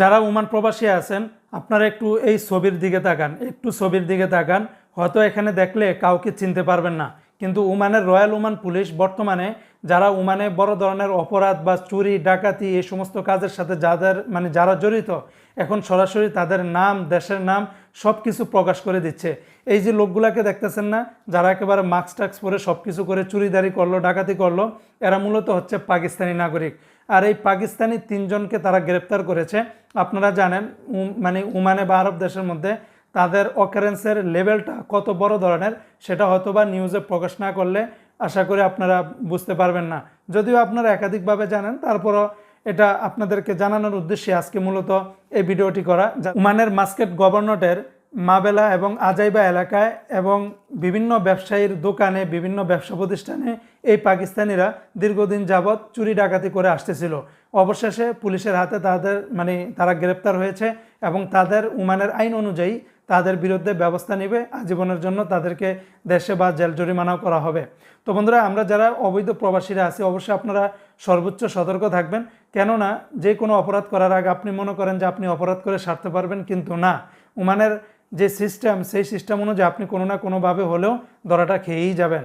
যারা ওমান প্রবাসী আছেন, আপনারা একটু এই ছবির দিকে তাকান, একটু ছবির দিকে তাকান। হয়তো এখানে দেখলে কাউকে চিনতে পারবেন না। কিন্তু ওমানের রয়্যাল ওমান পুলিশ বর্তমানে যারা ওমানে বড় ধরনের অপরাধ বা চুরি, ডাকাতি, এই সমস্ত কাজের সাথে যাদের মানে যারা জড়িত, এখন সরাসরি তাদের নাম, দেশের নাম সব কিছু প্রকাশ করে দিচ্ছে। এই যে লোকগুলাকে দেখতেছেন না, যারা একেবারে মাস্ক টাক্স পরে সব কিছু করে চুরিদারি করল, ডাকাতি করল, এরা মূলত হচ্ছে পাকিস্তানি নাগরিক। আর এই পাকিস্তানি তিনজনকে তারা গ্রেপ্তার করেছে। আপনারা জানেন মানে উমানে বা আরব দেশের মধ্যে তাদের অকারেন্সের লেভেলটা কত বড় ধরনের, সেটা হয়তো বা নিউজে প্রকাশ না করলে আশা করি আপনারা বুঝতে পারবেন না। যদিও আপনারা একাধিকভাবে জানেন, তারপরও এটা আপনাদেরকে জানানোর উদ্দেশ্যে আজকে মূলত এই ভিডিওটি করা। উমানের মাস্কেট গভর্নরের মাবেলা এবং আজাইবা এলাকায় এবং বিভিন্ন ব্যবসায়ীর দোকানে, বিভিন্ন ব্যবসা প্রতিষ্ঠানে এই পাকিস্তানিরা দীর্ঘদিন যাবৎ চুরি ডাকাতি করে আসতেছিল। অবশেষে পুলিশের হাতে তাদের মানে তারা গ্রেপ্তার হয়েছে এবং তাদের উমানের আইন অনুযায়ী তাদের বিরুদ্ধে ব্যবস্থা নেবে, আজীবনের জন্য তাদেরকে দেশে বা জেল জরিমানাও করা হবে। তো বন্ধুরা, আমরা যারা অবৈধ প্রবাসীরা আছি, অবশ্যই আপনারা সর্বোচ্চ সতর্ক থাকবেন। কেননা, যে কোনো অপরাধ করার আগে আপনি মনে করেন যে আপনি অপরাধ করে সারতে পারবেন, কিন্তু না। উমানের যে সিস্টেম সেই সিস্টেম অনুযায়ী আপনি কোনো না কোনোভাবে হলেও ধরাটা খেয়েই যাবেন।